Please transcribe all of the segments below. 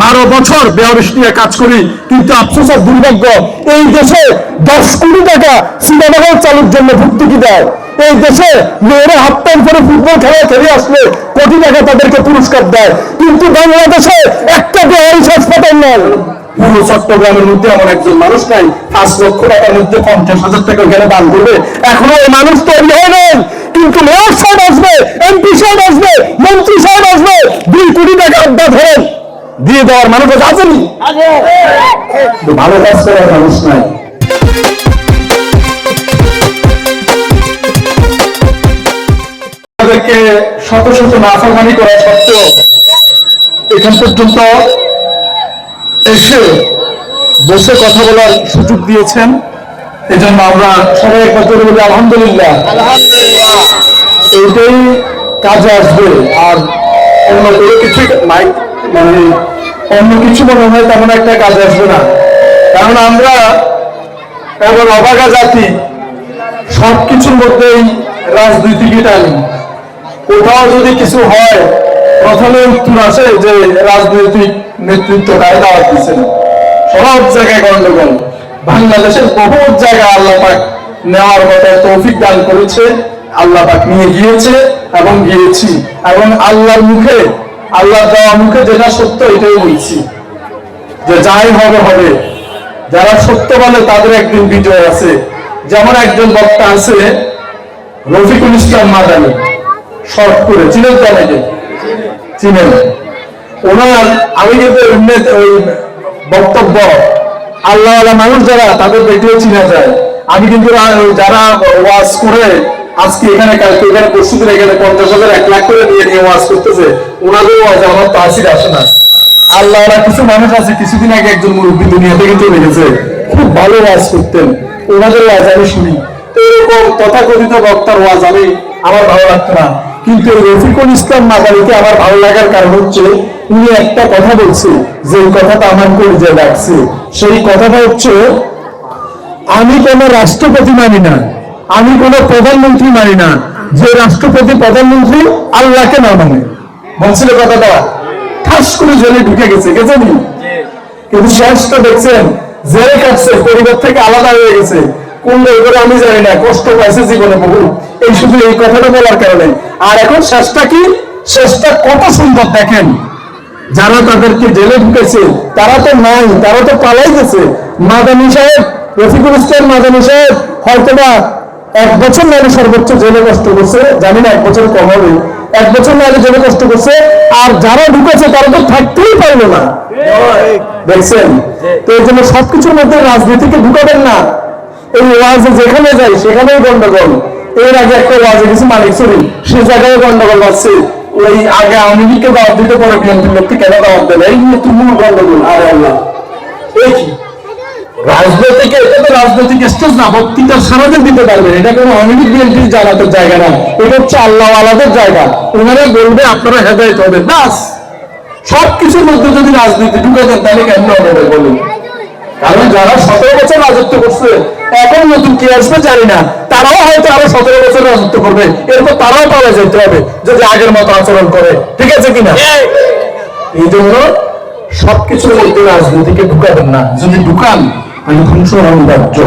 বারো বছর বেয়ারিশ নিয়ে কাজ করি, কিন্তু আফসোস আর দুর্ভাগ্য, এই দেশে দশ কোটি টাকা সিনেমা চালুর জন্য ভর্তুকি দেয়। এই দেশে মেয়েরা হাফ করে ফুটবল খেলা খেলে আসলে কোটি টাকা তাদেরকে পুরস্কার দেয়। কিন্তু বাংলাদেশে একটা বেয়ারিশ হাসপাতাল নেই। পুরো চট্টগ্রামের মধ্যে এমন একজন মানুষ নাই, পাঁচ লক্ষ টাকার মধ্যে পঞ্চাশ হাজার টাকা ওখানে দান করবে। এখনও মানুষ তৈরি হয় নাই। কিন্তু মেয়র সাহেব আসবে, এমপি সাহেব আসবে, মন্ত্রী সাহেব আসবে, দুই কোটি টাকা আড্ডা ধরেন। দিয়ে দেওয়ার মানুষ আসেনি কিন্তু ভালো কাজ করার মানুষ নাই। তাদেরকে শত শত নাফরমানি করা সত্ত্বেও এখান পর্যন্ত এসে বসে কথা বলার সুযোগ দিয়েছেন। এজন্য আমরা সবাই একবার করে বলি আলহামদুলিল্লাহ। এইটাই কাজে আসবে। আর অন্য কোনো কিছু মাইক মানে অন্য কিছু মনে হয় তেমন একটা কাজে আসবে না। কারণ আমরা এমন অবাগা জাতি সব কিছুর মধ্যেই রাজনীতিকে টানি। কোথাও যদি কিছু হয়, প্রথমে উত্তর আসে যে রাজনৈতিক নেতৃত্ব কারে দাওয়াত দিচ্ছেন সব জায়গায় গন্ডগোল বাংলাদেশের বহু জায়গায় আল্লাহ পাক নেওয়ার মতো তৌফিক দান করেছে, আল্লাহ পাক নিয়ে গিয়েছে এবং গিয়েছি। এবং আল্লাহর মুখে আল্লাহ দেওয়া মুখে যেটা সত্য এটাই বলছি। যে যাই হবে হবে। যারা সত্য বলে তাদের একদিন বিজয় আছে। যেমন একজন বক্তা আছে, রফিকুল ইসলাম মাদানি। শর্ট করে, চিনেন তো অনেকে? চিনেন। ওনার আমি কিন্তু ওই বক্তব্য আল্লাহ মানুষ যারা, তাদের দেখলেও চিনা যায়। আমি কিন্তু যারা ওয়াজ করে আজকে এখানে কালকে এখানে এখানে পঞ্চাশ হাজার এক লাখ করে নিয়ে নিয়ে ওয়াজ করতেছে। ওনাদের ওয়াজ আমার তো আসে না। আল্লাহ কিছু মানুষ আছে, কিছুদিন আগে একজন মুরব্বী দুনিয়া থেকে চলে গেছে। খুব ভালো ওয়াজ করতেন। ওনাদের ওয়াজ আমি শুনি। তো এরকম তথাকথিত বক্তার ওয়াজ আমি, আমার ভালো লাগতো না। কিন্তু রফিকুল ইসলাম মাদারিকে আমার ভালো লাগার কারণ হচ্ছে, উনি একটা কথা বলছে যে কথাটা আমার কলিজে লাগছে সেই কথাটা হচ্ছে, আমি কোন রাষ্ট্রপতি মানি না। আমি কোন প্রধানমন্ত্রী মানি না। যে রাষ্ট্রপতি, প্রধানমন্ত্রী আল্লাহকে না মানে। বলছিল কথাটা, ঠাস করে জেলে ঢুকে গেছে গেছে নি কিন্তু শেষটা দেখছেন, জেলে কাটছে, পরিবার থেকে আলাদা হয়ে গেছে। আমি জানি না, কষ্ট পাইছে জীবনে বহু। এই শুধু এই কথাটা বলার কারণে। আর এখন শেষটা কি? শেষটা কত সুন্দর দেখেন। যারা তাদেরকে জেলে ঢুকেছে, তারা তো নাই, তারা তো পালাই গেছে। মাদানী সাহেব, রফিকুল ইসলাম মাদানী সাহেব, হয়তোবা এক বছর নারী সর্বোচ্চ জেলে কষ্ট করছে, জানি না এক বছর কম হবে। এক বছর নারী জেলে কষ্ট করছে, আর যারা ঢুকেছে তারা তো থাকতেই পারল না। দেখছেন? তো এই জন্য সবকিছুর মধ্যে রাজনীতিকে ঢুকাবেন না। এই ওয়াজে যেখানে যাই, সেখানেই গন্ডগোল। এর আগে একটা ওয়াজে গেছে মালিক চুরি সে জায়গায় গন্ডগোল আছে ওই আগে আওয়ামী লীগকে দাওয়াত দিতে পারে বিএনপির লোককে, কেন দাওয়াত দেবে এই নিয়ে তুমুল গন্ডগোল। আরে আল্লাহ। এই রাজনৈতিক এটা তো রাজনৈতিক স্টেজ না বক্তৃতা সারাদিন দিতে পারবেন। এটা কোনো বিএনপির জানাতের জায়গা না। এটা হচ্ছে আল্লাহ আলাদের জায়গা। ওনারা বলবে আপনারা হেদায়ত হবে বাস সবকিছুর মধ্যে যদি রাজনীতি ঢুকে দেন তাহলে কেমন হবে বলুন? কারণ যারা সতেরো বছর রাজত্ব করছে এখন নতুন কে আসবে জানি না। তারাও হয়তো আরও সতেরো বছর রাজত্ব করবে। এরপর তারাও পাওয়া যেতে হবে যদি আগের মতো আচরণ করে। ঠিক আছে কিনা? এই জন্য সবকিছুর মধ্যে রাজনীতিকে ঢুকাবেন না। যদি ঢুকান তাহলে ধ্বংস রাজ্য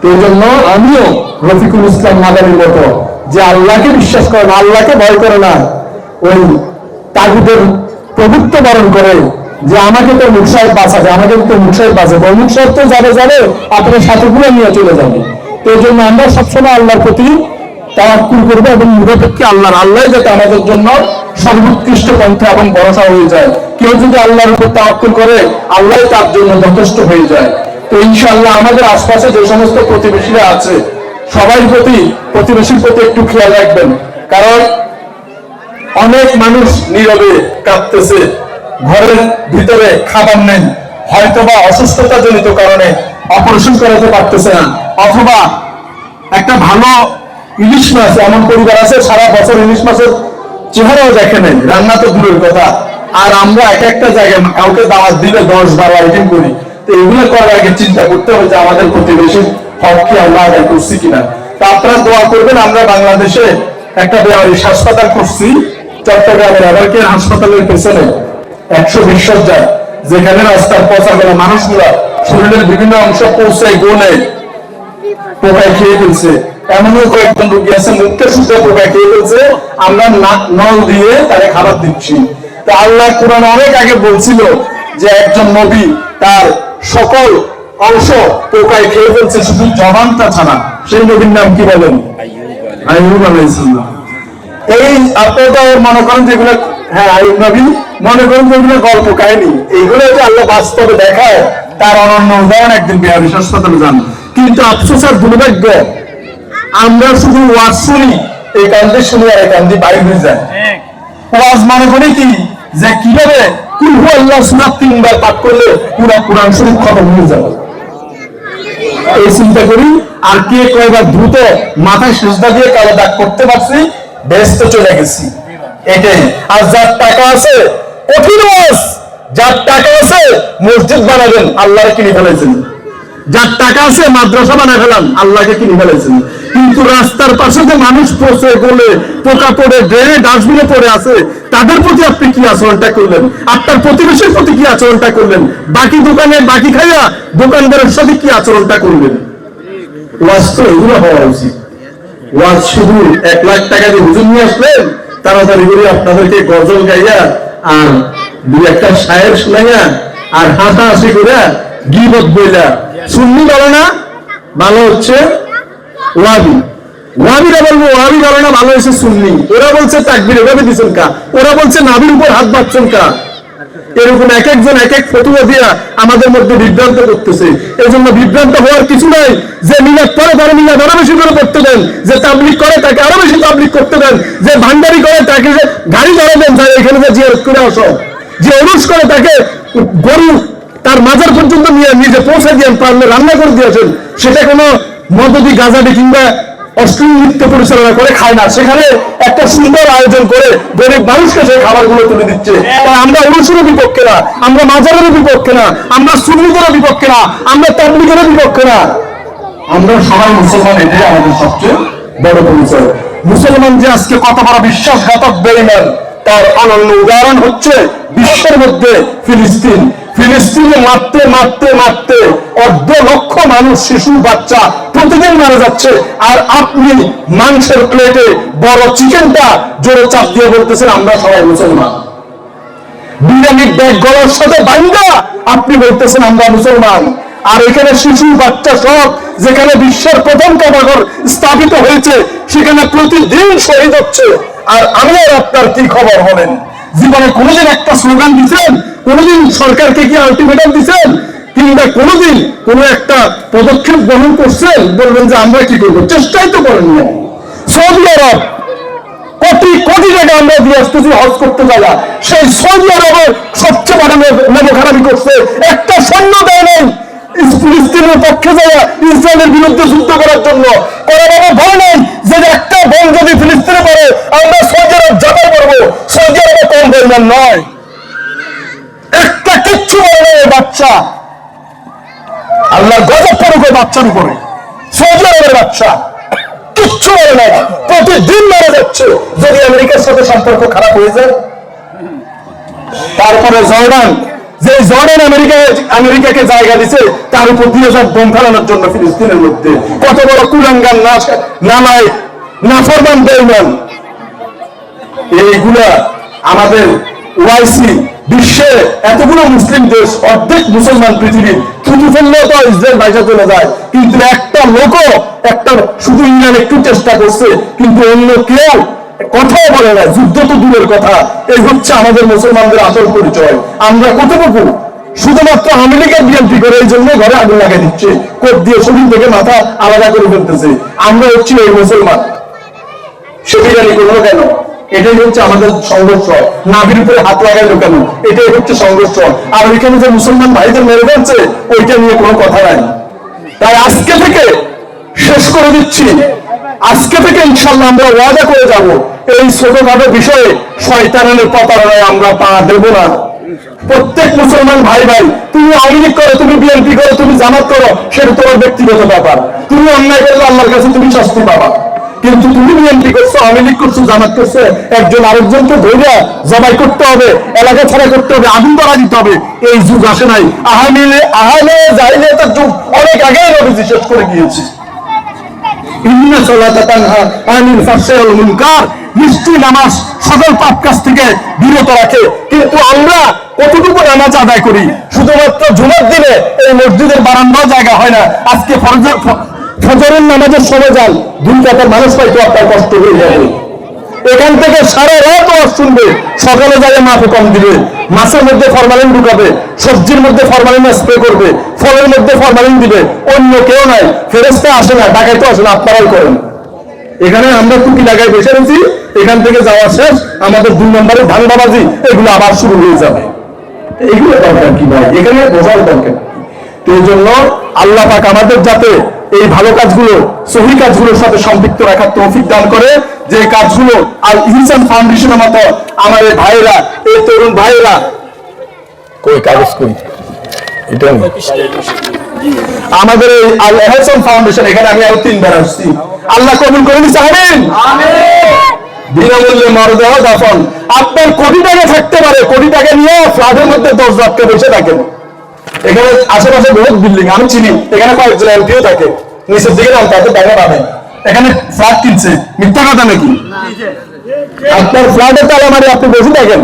তো জন্য আমিও রফিকুল ইসলাম মাদানির মতো যে আল্লাহকে বিশ্বাস করে না, আল্লাহকে ভয় করে না, ওই তাগুদের প্রভুত্ব বরণ করে যে আমাকে তো মুখ সাহেব বাঁচাবে, আমাকে তো মুখ সাহেব বাঁচাবে মুখ সাহেব তো যাবে যাবে, আপনার সাথে গুলো নিয়ে চলে যাবে। তো এই জন্য আমরা সবসময় আল্লাহর প্রতি তাওয়াক্কুল করব এবং নিরপেক্ষে আল্লাহর, আল্লাহ যাতে আমাদের জন্য সর্বোৎকৃষ্ট পন্থা এবং ভরসা হয়ে যায়। কেউ যদি আল্লাহর উপর তাওয়াক্কুল করে, আল্লাহ তার জন্য যথেষ্ট হয়ে যায়। তো ইনশাআল্লাহ আমাদের আশপাশে যে সমস্ত প্রতিবেশীরা আছে, সবার প্রতি, প্রতিবেশীর প্রতি একটু খেয়াল রাখবেন। কারণ অনেক মানুষ নীরবে কাঁদতেছে, ঘরের ভিতরে খাবার নেই, হয়তোবা অসুস্থতা জনিত কারণে অপারেশন করাতে পারতেছে না, অথবা একটা ভালো ইলিশ মাছ, এমন পরিবার আছে, সারা বছর ইলিশ মাছের চেহারাও দেখে নেই, রান্না তো দূরের কথা। আর আমরা এক একটা জায়গায় কাউকে দাওয়াত দিলে দশ বারো আইটেম করি। এগুলো করার আগে চিন্তা করতে হবে যে আমাদের প্রতিবেশী হক কি আমরা আদায় করছি কিনা। আপনারা দোয়া করবেন, আমরা বাংলাদেশে একটা হাসপাতাল করছি চট্টগ্রামের হাসপাতালের পেছনে একশো যেখানে রাস্তার মানুষগুলা শরীরের বিভিন্ন অংশ পৌঁছায় গোলে পোকায় খেয়ে ফেলছে। এমনও কয়েকজন রোগী আছে মুখে শুদ্ধ পোকায় খেয়ে ফেলছে, আমরা নল দিয়ে তারে খাবার দিচ্ছি। তো আল্লাহ কোরআন অনেক আগে বলছিল যে একজন নবী তার সকল অংশ পোকায় খেয়ে ফেলছে। শুধু জবানটা ছাড়া সেই নবীর নাম কি বলেন? আইয়ুব আলাইহিসসালাম এই আপনারা মনে করেন যেগুলো হ্যাঁ আইয়ুব নবী মনে করেন যেগুলো গল্প কাহিনী। এইগুলো যে আল্লাহ বাস্তবে দেখায় তার অনন্য উদাহরণ একদিন বিহারি হাসপাতালে যান। কিন্তু আফসোস আর দুর্ভাগ্য আমরা শুধু ওয়াজ শুনি এই কান্দে শুনি আর এই কান্দি বাইরে হয়ে যায়। ওয়াজ মনে করি কি? যে কীভাবে আল্লাহ মসজিদ বানাবেন কিনে ফেলেছেন। যার টাকা আছে, মাদ্রাসা বানায় ফেলান, আল্লাহকে কিনে ফেলেছেন। কিন্তু রাস্তার পাশে যে মানুষ পচে গলে পোকা পড়ে ড্রেনে ডাস্টবিনে পড়ে আছে তাদের প্রতি আপনি কি আচরণটা করলেন? আপনার প্রতিবেশীর প্রতি কি আচরণটা করলেন? বাকি দোকানে বাকি খাইয়া দোকানদারের সাথে কি আচরণটা করলেন? নিয়ে আপনাদেরকে গাইয়া আর দুই একটা আর হাসা বলো না? ভালো হচ্ছে? ওয়াবি ওয়াবিরা বলব ওয়াবি বলো না, ভালো হয়েছে শুননি ওরা বলছে তাকবির, এভাবে দিচ্ছেন কা? ওরা বলছে নাবির উপর হাত বাঁধছেন কা? এরকম এক একজন এক এক ফতুয়া দিয়া আমাদের মধ্যে বিভ্রান্ত করতেছে। এই জন্য বিভ্রান্ত হওয়ার কিছু নাই যে মিলাদ পরে তারা মিলাদ আরও বেশি করে করতে দেন, যে তাবলিক করে তাকে আরও বেশি তাবলিক করতে দেন, যে ভান্ডারি করে তাকে যে গাড়ি ধরে দেন তাই এখানে যে জিয়ারত করে আসো। যে অনুষ করে তাকে গরু তার মাজার পর্যন্ত নিয়ে নিজে পৌঁছে দিয়ে পারলে রান্না করে দিয়েছেন, সেটা কোনো মদদি গাজাডি কিংবা অশ্লীল নৃত্য পরিচালনা করে খায় না। সেখানে একটা সুন্দর আয়োজন করে গরিব মানুষকে সেই খাবারগুলো তুলে দিচ্ছে। আমরা অনুসরণের বিপক্ষে না আমরা মাজারের বিপক্ষে না আমরা সুন্নিদের বিপক্ষে না আমরা তাবলিগের বিপক্ষে না। আমরা সবাই মুসলমান এটাই আমাদের সবচেয়ে বড় পরিচয়। মুসলমান যে আজকে কত বড় বিশ্বাসঘাতক বেরিমান তার অনন্য উদাহরণ হচ্ছে বিশ্বের মধ্যে ফিলিস্তিন। ফিলিস্তিনে মারতে মারতে মারতে অর্ধ লক্ষ মানুষ, শিশু, বাচ্চা প্রতিদিন মারা যাচ্ছে। আর আপনি মাংসের প্লেটে বড় চিকেনটা জোরে চাপ দিয়ে বলতেছেন, আমরা সবাই মুসলমান। বিরিয়ানির ব্যাগ গলার সাথে বান্ধা আপনি বলতেছেন, আমরা মুসলমান। আর এখানে শিশু, বাচ্চা সব, যেখানে বিশ্বের প্রথম কাবাগর স্থাপিত হয়েছে, সেখানে প্রতিদিন শহীদ হচ্ছে। আর আমি আর আপনার কি খবর বলেন? জীবনে কোনোদিন একটা স্লোগান দিচ্ছেন কোনোদিন সরকারকে কি আলটিমেটাম দিচ্ছেন কিংবা কোনোদিন কোনো একটা পদক্ষেপ গ্রহণ করছেন? বলবেন যে আমরা কি করব? চেষ্টাই তো করেন সৌদি আরব, কোটি কোটি টাকা আমরা দিয়ে আসতেছি, হজ করতে যাওয়া সেই সৌদি আরবের সবচেয়ে বড় নেবখারামি করছে। একটা সৈন্য দেয় নাই ফিলিস্তিনের পক্ষে যাওয়া, ইসরায়েলের বিরুদ্ধে যুদ্ধ করার জন্য। করার আমার ভয় নেই যে একটা বোন যদি ফিলিস্তিনে পড়ে, আমরা সৌদি আরব করব। সৌদি আরবে কম পরিমাণ নয়। একটা কিচ্ছু বলে বাচ্চা। আল্লাহ গজব পড়ুক বাচ্চার উপরে। সৌদি আরবের বাচ্চা। কিচ্ছু বলে না প্রতিদিন মারা যাচ্ছে। যদি আমেরিকার সাথে সম্পর্ক খারাপ হয়ে যায়। তারপরে জর্ডান। যে জর্ডান আমেরিকা আমেরিকাকে জায়গা দিছে, তার উপর দুই হাজার বোম ফেলানোর জন্য ফিলিস্তিনের মধ্যে। কত বড় কুলাঙ্গান না নামায়। নাফরমান বেইমান। এইগুলা আমাদের ওয়াইসি বিশ্বে এতগুলো মুসলিম দেশ, অর্ধেক মুসলমান ভাইসা চলে যায়। কিন্তু একটা একটা শুধু একটু চেষ্টা করছে, কিন্তু অন্য কেউ যুদ্ধ তো দূরের কথা। এই হচ্ছে আমাদের মুসলমানদের আসল পরিচয়। আমরা কতটুকু? শুধুমাত্র আমেরিকা বিএনপি করে এই জন্য ঘরে আগুন লাগিয়ে দিচ্ছে। কোপ দিয়ে শরীর থেকে মাথা আলাদা করে ফেলতেছে। আমরা হচ্ছি এই মুসলমান। সেটি জানি করল কেন? এটাই হচ্ছে আমাদের সংঘর্ষ নাভির উপরে হাত লাগাইলো কেন? এটাই হচ্ছে সংঘর্ষ আর ওইখানে যে মুসলমান ভাইদের মেরে ফেলছে, ওইটা নিয়ে কোনো কথা নাই। তাই আজকে থেকে শেষ করে দিচ্ছি। আজকে থেকে ইনশাল্লাহ আমরা ওয়াদা করে যাব, এই ছোটখাটো বিষয়ে শয়তানের প্রতারণায় আমরা পা দেব না। প্রত্যেক মুসলমান ভাই ভাই, তুমি আওয়ামী লীগ করো, তুমি বিএনপি করো, তুমি জামাত করো, সেটা তোমার ব্যক্তিগত ব্যাপার। তুমি অন্যায় করলে আল্লাহর কাছে তুমি শাস্তি পাবা। কিন্তু তুমি বিএনপি করছ, আওয়ামী লীগ করছ, জামাত করছ, একজন আরেকজনকে ধৈর্য জবাই করতে হবে, এলাকা ছাড়া করতে হবে, আগুন ধরা দিতে হবে, এই যুগ আসে নাই। আহামিলে আহালে যাইলে তার যুগ অনেক আগে নবীজি শেষ করে গিয়েছে। ইন্না সালাতা তানহা আনিল মুনকার। নামাজ সকল পাপ কাজ থেকে বিরত রাখে। কিন্তু আমরা কতটুকু নামাজ আদায় করি? শুধুমাত্র জুমার দিনে এই মসজিদের বারান্দাও জায়গা হয় না। আজকে ফজরের নামাজের সময় যান দুই টাকার মানুষ হয়তো আপনার কষ্ট হয়ে যাবে। এখান থেকে সারা রাত ওয়াজ শুনবে, সকালে যাবে মাফে কম দিবে, মাছের মধ্যে ফরমালিন ঢুকাবে, সবজির মধ্যে ফরমালিন স্প্রে করবে, ফলের মধ্যে ফরমালিন দিবে, অন্য কেউ নাই ফেরেস্তা আসে না, ডাকাইতে আসে না, আপনারাই করেন। এখানে আমরা টুকি লাগাই বসে রয়েছি, এখান থেকে যাওয়া শেষ, আমাদের দুই নম্বরে ধান্দাবাজি এগুলো আবার শুরু হয়ে যাবে। এইগুলো দরকার কি ভাই? এখানে বোঝার দরকার এই জন্য আল্লাহ পাক আমাদের যাতে এই ভালো কাজগুলো সহি কাজগুলোর সাথে সম্পৃক্ত রাখার তৌফিক দান করে। যে কাজগুলো আর ইনসান ফাউন্ডেশনের মতো আমার এই ভাইরা এই তরুণ ভাইরা কই কাগজ কই? এটা আমাদের এই আল এহসান ফাউন্ডেশন এখানে আমি আরও তিনবার আসছি। আল্লাহ কবুল করে নিচ্ছে আমিন। বিনামূল্যে মরদেহ দাফন। আপনার কোটি টাকা থাকতে পারে কোটি টাকা নিয়ে ফ্ল্যাটের মধ্যে দশ লাখকে বসে থাকেন। এখানে আশেপাশে বহুত বিল্ডিং আমি চিনি। এখানে কয়েকজন এমপিও থাকে। নিচের দিকে নাম তাদের টাকা পাবেন এখানে ফ্ল্যাট কিনছে। মিথ্যা কথা নাকি? আপনার ফ্ল্যাটের তালা মারি আপনি বসে থাকেন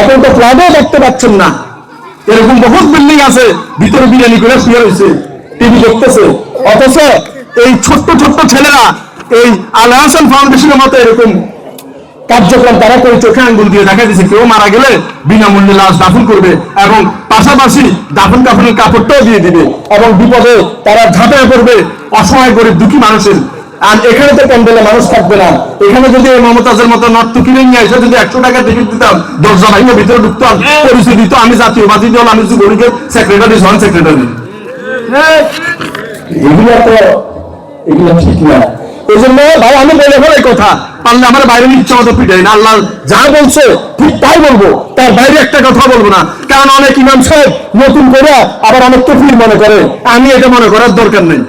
এখন তো ফ্ল্যাটেও দেখতে পাচ্ছেন না। এরকম বহুত বিল্ডিং আছে, ভিতরে বিরিয়ানি করে শুয়ে রয়েছে। টিভি দেখতেছে। অথচ এই ছোট্ট ছোট্ট ছেলেরা এই আল হাসান ফাউন্ডেশনের মতো এরকম কার্যক্রম তারা করে চোখে আঙ্গুল দিয়ে দেখা দিচ্ছে কেউ মারা গেলে বিনামূল্যে লাশ দাফন করবে এবং পাশাপাশি দাফন কাফনের কাপড়টাও দিয়ে দিবে এবং বিপদে তারা ঝাঁপিয়ে পড়বে অসহায় গরিব দুঃখী মানুষের। আর এখানে তো প্যান্ডেলে মানুষ থাকবে না। এখানে যদি এই মমতাজের মতো নর্ত কিনে নিয়ে এসে যদি একশো টাকা টিকিট দিতাম দশজন ভাইও ভিতরে ঢুকতাম পরিচয় দিত আমি জাতীয়বাদী দল আমি যুবলীগের সেক্রেটারি জন সেক্রেটারি এগুলো তো এগুলো ঠিক না। ভাই, আমি বলে এই কথা। পারলে আমার বাইরে ইচ্ছা মতো পিটাই না, আল্লাহ যা বলছে ঠিক তাই বলব। তার বাইরে একটা কথা বলব না। কারণ অনেক ইমাম সাহেব নতুন করে আবার অনেক তফিল মনে করে। আমি এটা মনে করার দরকার নেই।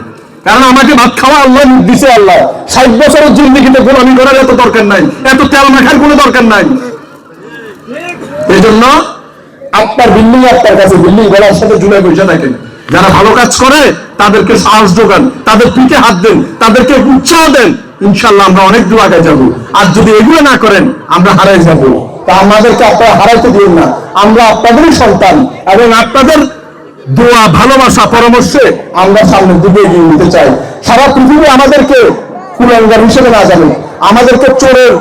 কারণ আমাকে ভাত খাওয়া আল্লাহ দিছে আল্লাহ। ষাট বছরের জিন্দিগিতে গোলামি করার এত দরকার নাই। এত তেল মাখার কোনো দরকার নাই। এই জন্য আপনার বিল্ডিং আপনার কাছে, বিল্ডিং গলার সাথে জুড়ে বসে থাকেন। যারা ভালো কাজ করে, তাদেরকে সাহস যোগান, তাদের পিঠে হাত দেন, তাদেরকে উৎসাহ দেন। ইনশাল্লাহ আমরা অনেক দূর আগে যাব। আর যদি এগুলো না করেন, আমরা হারাই যাব। তা আমাদেরকে আপনারা হারাইতে দিন না। আমরা আপনাদেরই সন্তান এবং আপনাদের দোয়া, ভালোবাসা, পরামর্শে আমরা সামনের দিকে এগিয়ে নিতে চাই। সারা পৃথিবী আমাদেরকে কুলাঙ্গার হিসেবে না জানুক, আমাদেরকে চোরের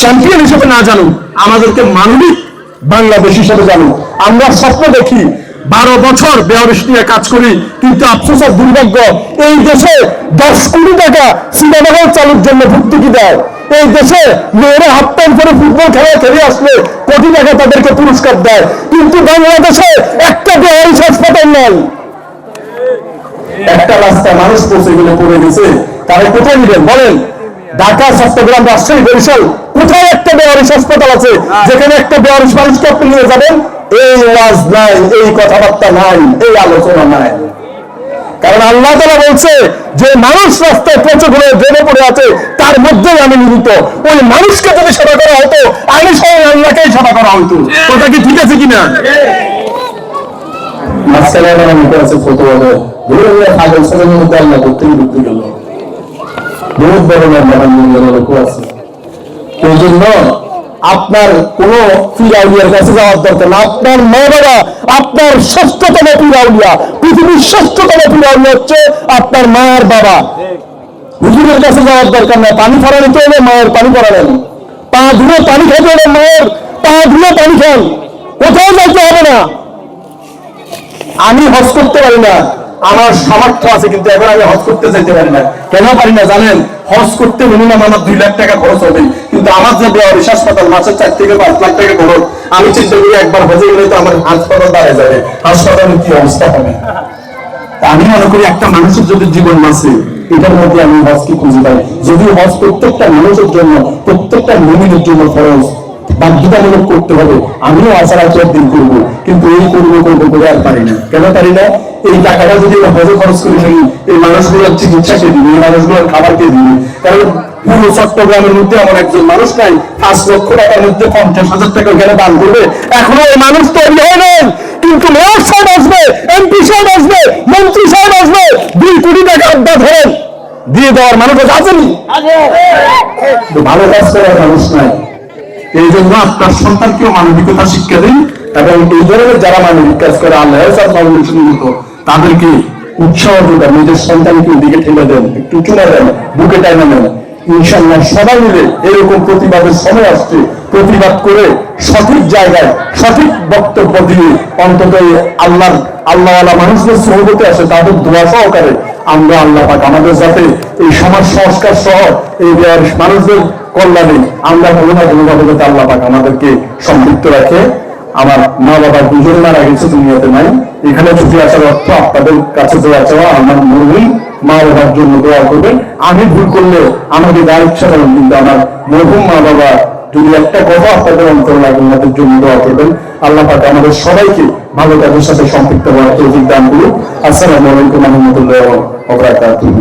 চ্যাম্পিয়ন হিসেবে না জানুক, আমাদেরকে মানবিক বাংলাদেশ হিসেবে জানুক। আমরা স্বপ্ন দেখি বারো বছর বেহরিশ নিয়ে কাজ করি কিন্তু আফসোস দুর্ভাগ্য এই দেশে দশ কোটি টাকা সিনেমা চালুর জন্য ভর্তুকি দেয়। এই দেশে মেয়েরা টাইম করে ফুটবল খেলা খেলে আসলে কোটি টাকা তাদেরকে পুরস্কার দেয়। কিন্তু বাংলাদেশে একটা বেহরিশ হাসপাতাল নাই। একটা রাস্তা মানুষ পৌঁছে গেলে পড়ে গেছে তারা কোথায় নিবেন? বলেন ঢাকা চট্টগ্রাম রাজশাহী বরিশাল কোথায় একটা বেয়ারিশ হাসপাতাল আছে? যেখানে একটা বেয়ারিশ মানুষকে আপনি নিয়ে যাবেন? এই ওয়াজ নাই, এই কথাবার্তা নাই, এই আলোচনা নাই। কারণ আল্লাহ তালা বলছে, যে মানুষ রাস্তায় পচে ঘুরে ড্রেনে পড়ে আছে, তার মধ্যেই আমি নিহিত ওই মানুষকে যদি সেবা করা হতো, আমি স্বয়ং আল্লাহকেই সেবা করা হতো ওটা কি ঠিক আছে কিনা? মধ্যে বহুত বড় আপনার কোন ফিরাউলিয়ার কাছে যাওয়ার দরকার না। আপনার মা বাবা আপনার ষষ্ঠতম ফিরাউলিয়া পৃথিবীর ষষ্ঠতম ফিরাউলিয়া হচ্ছে আপনার মায়ের বাবা। হুজুরের কাছে যাওয়ার দরকার নাই পানি ফরানো তো হলে মায়ের পানি ফরালেন পা ধুয়ে পানি খেতে হলে মায়ের পা ধুয়ে পানি খান। কোথাও যাইতে হবে না। আমি হজ করতে পারি না। আমার সামর্থ্য আছে, কিন্তু এখন আমি হজ করতে যেতে পারি না। কেন পারি না জানেন? হজ করতে মিনিমাম আমার দুই লাখ টাকা খরচ হবে। কিন্তু আমার যে বেয়ারিশ হাসপাতাল মাসের চার থেকে পাঁচ লাখ টাকা খরচ, আমি চিন্তা করি একবার হজে গেলে তো আমার হাসপাতাল দাঁড়ায় যাবে। হাসপাতালের কি অবস্থা হবে? আমি মনে করি একটা মানুষের যদি জীবন আছে এটার মধ্যে আমি হজকে খুঁজে পাই? যদি হজ প্রত্যেকটা মানুষের জন্য, প্রত্যেকটা মুমিনের জন্য খরচ বাধ্যতামূলক করতে হবে, আমিও আশা রাখি একদিন করব। কিন্তু এই করব করব করে আর পারি না। কেন পারি না? এই টাকাটা যদি আমরা হজে খরচ করে থাকি এই মানুষগুলোর চিকিৎসা কে দিবে এই মানুষগুলোর খাবার কে দিবে। কারণ পুরো চট্টগ্রামের মধ্যে এমন একজন মানুষ নাই পাঁচ লক্ষ টাকার মধ্যে পঞ্চাশ হাজার টাকা ওখানে দান করবে। এখনও এই মানুষ তৈরি হয় নাই। কিন্তু মেয়র সাহেব আসবে এমপি সাহেব আসবে মন্ত্রী সাহেব আসবে দুই কোটি টাকা আড্ডা ধরেন। দিয়ে দেওয়ার মানুষ ভালো কাজ করার মানুষ নাই। এই জন্য আপনার সন্তানকেও মানবিকতা শিক্ষা দিন এবং এই ধরনের যারা মানবিক কাজ করে আল্লাহ মতো তাদেরকে উৎসাহ দেন নিজের সন্তানকে দিকে ঠেলে দেন একটু চুমা দেন বুকে টাইনা নেন ইনশাল্লাহ সবাই মিলে এরকম প্রতিবাদের সময় আসছে। প্রতিবাদ করে সঠিক জায়গায় সঠিক বক্তব্য দিয়ে অন্তত এই আল্লাহর, আল্লাহওয়ালা মানুষদের সহবতে আসে তাদের দোয়া সহকারে আমরা আল্লাহ পাক আমাদের যাতে এই সমাজ সংস্কার সহ এই মানুষদের কল্যাণে আমরা কোনো না কোনো ভাবে যাতে আল্লাহ পাক আমাদেরকে সম্পৃক্ত রাখে। আমার মা বাবা দুজন মারা গেছে দুনিয়াতে নাই। এখানে ছুটি আসার অর্থ আপনাদের কাছে দোয়া চাওয়া, আমার মরহুম মা বাবার জন্য দোয়া করবেন। আমি ভুল করলেও আমাকে দায় ইচ্ছা করেন কিন্তু আমার মরহুম মা বাবা যদি একটা কথা আপনাদের অন্তর লাগে ওনাদের জন্য দোয়া করবেন। আল্লাহ পাক আমাদের সবাইকে ভালো কাজের সাথে সম্পৃক্ত হওয়ার তৌফিক দান করুন। আসসালামু আলাইকুম রহমতুল্লাহ ওয়া বারাকাতুহু।